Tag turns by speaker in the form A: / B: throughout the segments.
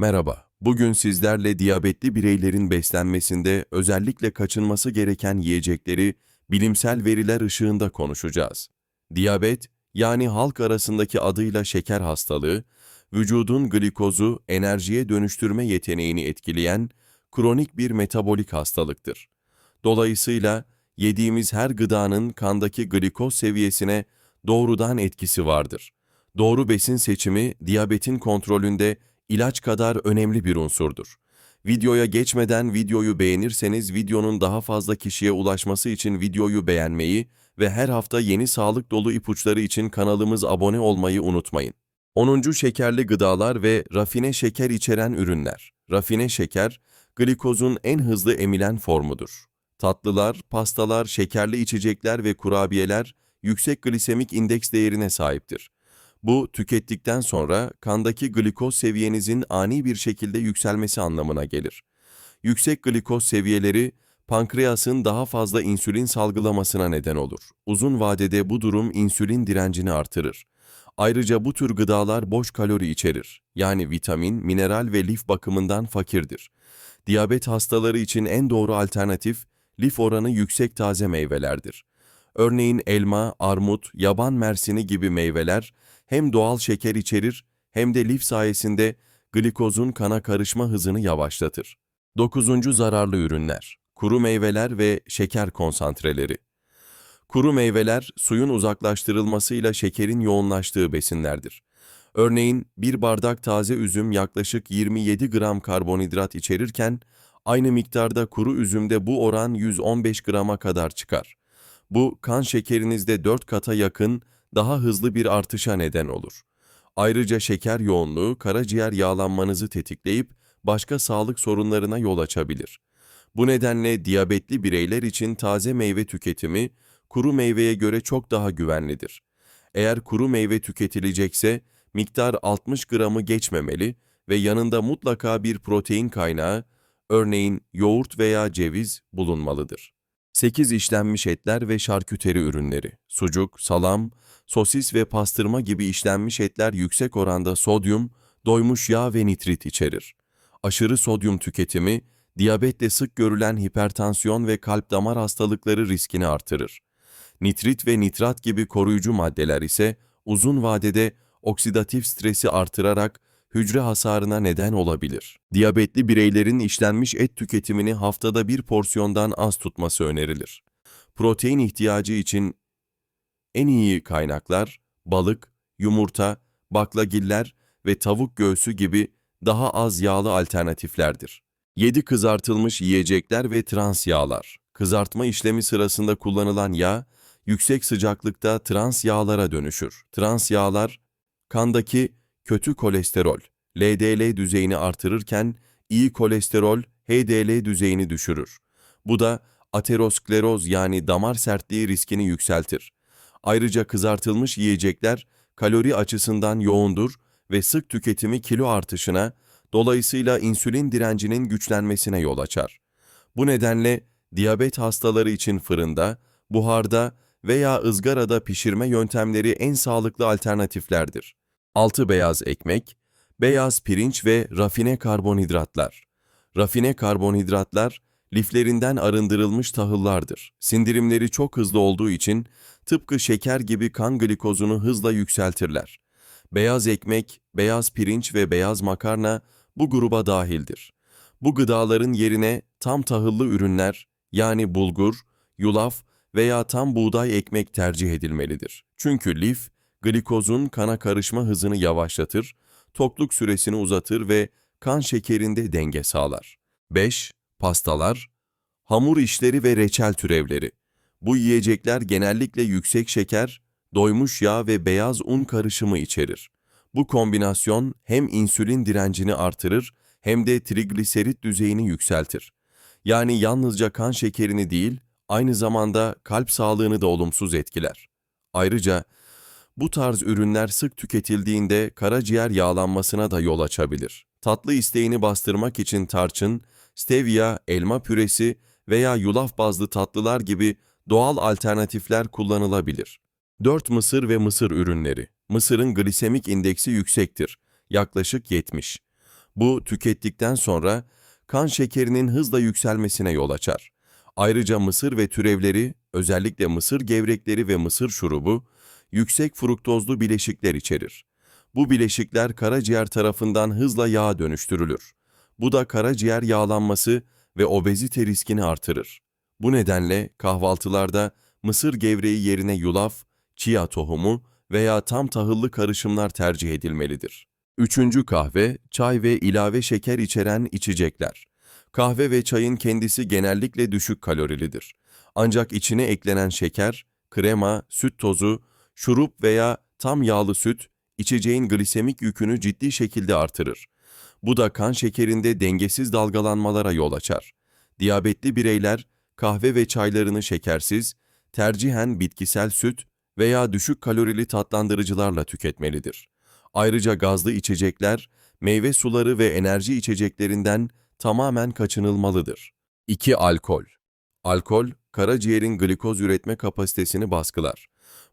A: Merhaba, bugün sizlerle diyabetli bireylerin beslenmesinde özellikle kaçınması gereken yiyecekleri bilimsel veriler ışığında konuşacağız. Diyabet, yani halk arasındaki adıyla şeker hastalığı, vücudun glikozu enerjiye dönüştürme yeteneğini etkileyen kronik bir metabolik hastalıktır. Dolayısıyla yediğimiz her gıdanın kandaki glikoz seviyesine doğrudan etkisi vardır. Doğru besin seçimi diyabetin kontrolünde ilaç kadar önemli bir unsurdur. Videoya geçmeden videoyu beğenirseniz videonun daha fazla kişiye ulaşması için videoyu beğenmeyi ve her hafta yeni sağlık dolu ipuçları için kanalımız abone olmayı unutmayın. 10. Şekerli gıdalar ve rafine şeker içeren ürünler. Rafine şeker, glikozun en hızlı emilen formudur. Tatlılar, pastalar, şekerli içecekler ve kurabiyeler yüksek glisemik indeks değerine sahiptir. Bu, tükettikten sonra kandaki glikoz seviyenizin ani bir şekilde yükselmesi anlamına gelir. Yüksek glikoz seviyeleri, pankreasın daha fazla insülin salgılamasına neden olur. Uzun vadede bu durum insülin direncini artırır. Ayrıca bu tür gıdalar boş kalori içerir. Yani vitamin, mineral ve lif bakımından fakirdir. Diyabet hastaları için en doğru alternatif, lif oranı yüksek taze meyvelerdir. Örneğin elma, armut, yaban mersini gibi meyveler hem doğal şeker içerir hem de lif sayesinde glikozun kana karışma hızını yavaşlatır. 9. zararlı ürünler. Kuru meyveler ve şeker konsantreleri. Kuru meyveler suyun uzaklaştırılmasıyla şekerin yoğunlaştığı besinlerdir. Örneğin bir bardak taze üzüm yaklaşık 27 gram karbonhidrat içerirken aynı miktarda kuru üzümde bu oran 115 grama kadar çıkar. Bu kan şekerinizde 4 kata yakın daha hızlı bir artışa neden olur. Ayrıca şeker yoğunluğu karaciğer yağlanmanızı tetikleyip başka sağlık sorunlarına yol açabilir. Bu nedenle diyabetli bireyler için taze meyve tüketimi kuru meyveye göre çok daha güvenlidir. Eğer kuru meyve tüketilecekse miktar 60 gramı geçmemeli ve yanında mutlaka bir protein kaynağı, örneğin yoğurt veya ceviz bulunmalıdır. 8 işlenmiş etler ve şarküteri ürünleri, sucuk, salam, sosis ve pastırma gibi işlenmiş etler yüksek oranda sodyum, doymuş yağ ve nitrit içerir. Aşırı sodyum tüketimi, diyabetle sık görülen hipertansiyon ve kalp damar hastalıkları riskini artırır. Nitrit ve nitrat gibi koruyucu maddeler ise uzun vadede oksidatif stresi artırarak hücre hasarına neden olabilir. Diyabetli bireylerin işlenmiş et tüketimini haftada bir porsiyondan az tutması önerilir. Protein ihtiyacı için en iyi kaynaklar balık, yumurta, baklagiller ve tavuk göğsü gibi daha az yağlı alternatiflerdir. 7 kızartılmış yiyecekler ve trans yağlar. Kızartma işlemi sırasında kullanılan yağ, yüksek sıcaklıkta trans yağlara dönüşür. Trans yağlar, kandaki kötü kolesterol, LDL düzeyini artırırken iyi kolesterol, HDL düzeyini düşürür. Bu da ateroskleroz yani damar sertliği riskini yükseltir. Ayrıca kızartılmış yiyecekler kalori açısından yoğundur ve sık tüketimi kilo artışına, dolayısıyla insülin direncinin güçlenmesine yol açar. Bu nedenle diyabet hastaları için fırında, buharda veya ızgarada pişirme yöntemleri en sağlıklı alternatiflerdir. Altı beyaz ekmek, beyaz pirinç ve rafine karbonhidratlar. Rafine karbonhidratlar, liflerinden arındırılmış tahıllardır. Sindirimleri çok hızlı olduğu için tıpkı şeker gibi kan glikozunu hızla yükseltirler. Beyaz ekmek, beyaz pirinç ve beyaz makarna bu gruba dahildir. Bu gıdaların yerine tam tahıllı ürünler yani bulgur, yulaf veya tam buğday ekmek tercih edilmelidir. Çünkü lif, glikozun kana karışma hızını yavaşlatır, tokluk süresini uzatır ve kan şekerinde denge sağlar. 5. Pastalar, hamur işleri ve reçel türevleri. Bu yiyecekler genellikle yüksek şeker, doymuş yağ ve beyaz un karışımı içerir. Bu kombinasyon hem insülin direncini artırır hem de trigliserit düzeyini yükseltir. Yani yalnızca kan şekerini değil, aynı zamanda kalp sağlığını da olumsuz etkiler. Ayrıca bu tarz ürünler sık tüketildiğinde karaciğer yağlanmasına da yol açabilir. Tatlı isteğini bastırmak için tarçın, stevia, elma püresi veya yulaf bazlı tatlılar gibi doğal alternatifler kullanılabilir. 4 mısır ve mısır ürünleri. Mısırın glisemik indeksi yüksektir, yaklaşık 70. Bu tükettikten sonra kan şekerinin hızla yükselmesine yol açar. Ayrıca mısır ve türevleri, özellikle mısır gevrekleri ve mısır şurubu, yüksek fruktozlu bileşikler içerir. Bu bileşikler karaciğer tarafından hızla yağa dönüştürülür. Bu da karaciğer yağlanması ve obezite riskini artırır. Bu nedenle kahvaltılarda mısır gevreği yerine yulaf, chia tohumu veya tam tahıllı karışımlar tercih edilmelidir. Üçüncü kahve, çay ve ilave şeker içeren içecekler. Kahve ve çayın kendisi genellikle düşük kalorilidir. Ancak içine eklenen şeker, krema, süt tozu, şurup veya tam yağlı süt, içeceğin glisemik yükünü ciddi şekilde artırır. Bu da kan şekerinde dengesiz dalgalanmalara yol açar. Diyabetli bireyler kahve ve çaylarını şekersiz, tercihen bitkisel süt veya düşük kalorili tatlandırıcılarla tüketmelidir. Ayrıca gazlı içecekler, meyve suları ve enerji içeceklerinden tamamen kaçınılmalıdır. 2. Alkol Alkol, karaciğerin glikoz üretme kapasitesini baskılar.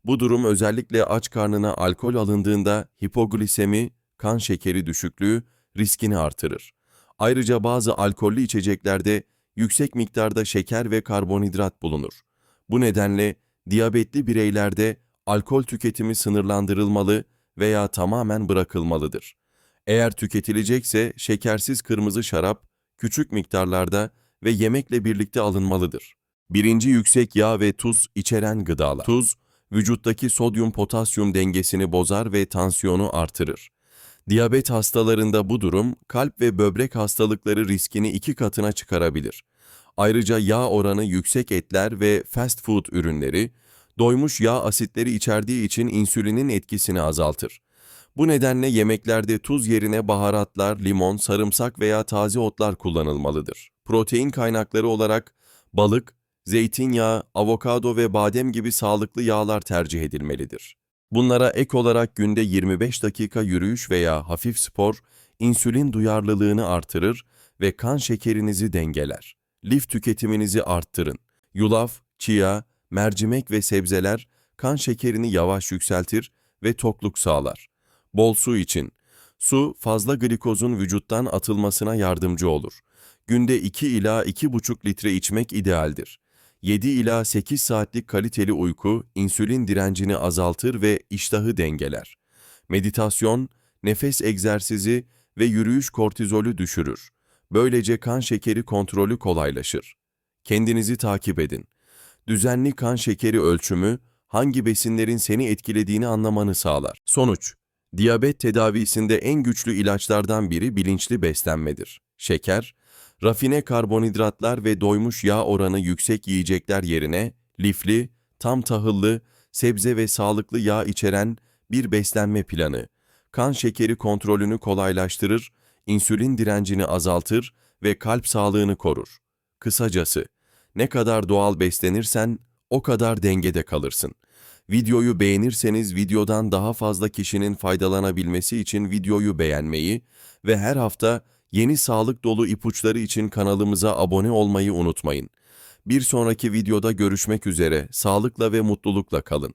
A: Bu durum özellikle aç karnına alkol alındığında hipoglisemi, kan şekeri düşüklüğü riskini artırır. Ayrıca bazı alkollü içeceklerde yüksek miktarda şeker ve karbonhidrat bulunur. Bu nedenle diyabetli bireylerde alkol tüketimi sınırlandırılmalı veya tamamen bırakılmalıdır. Eğer tüketilecekse şekersiz kırmızı şarap küçük miktarlarda ve yemekle birlikte alınmalıdır. Birinci yüksek yağ ve tuz içeren gıdalar. Tuz, vücuttaki sodyum-potasyum dengesini bozar ve tansiyonu artırır. Diyabet hastalarında bu durum kalp ve böbrek hastalıkları riskini iki katına çıkarabilir. Ayrıca yağ oranı yüksek etler ve fast food ürünleri, doymuş yağ asitleri içerdiği için insülinin etkisini azaltır. Bu nedenle yemeklerde tuz yerine baharatlar, limon, sarımsak veya taze otlar kullanılmalıdır. Protein kaynakları olarak balık, zeytinyağı, avokado ve badem gibi sağlıklı yağlar tercih edilmelidir. Bunlara ek olarak günde 25 dakika yürüyüş veya hafif spor, insülin duyarlılığını artırır ve kan şekerinizi dengeler. Lif tüketiminizi arttırın. Yulaf, chia, mercimek ve sebzeler kan şekerini yavaş yükseltir ve tokluk sağlar. Bol su için. Su, fazla glikozun vücuttan atılmasına yardımcı olur. Günde 2 ila 2,5 litre içmek idealdir. 7 ila 8 saatlik kaliteli uyku insülin direncini azaltır ve iştahı dengeler. Meditasyon, nefes egzersizi ve yürüyüş kortizolü düşürür. Böylece kan şekeri kontrolü kolaylaşır. Kendinizi takip edin. Düzenli kan şekeri ölçümü hangi besinlerin seni etkilediğini anlamanı sağlar. Sonuç Diyabet tedavisinde en güçlü ilaçlardan biri bilinçli beslenmedir. Şeker, rafine karbonhidratlar ve doymuş yağ oranı yüksek yiyecekler yerine lifli, tam tahıllı, sebze ve sağlıklı yağ içeren bir beslenme planı, kan şekeri kontrolünü kolaylaştırır, insülin direncini azaltır ve kalp sağlığını korur. Kısacası, ne kadar doğal beslenirsen o kadar dengede kalırsın. Videoyu beğenirseniz videodan daha fazla kişinin faydalanabilmesi için videoyu beğenmeyi ve her hafta yeni sağlık dolu ipuçları için kanalımıza abone olmayı unutmayın. Bir sonraki videoda görüşmek üzere, sağlıkla ve mutlulukla kalın.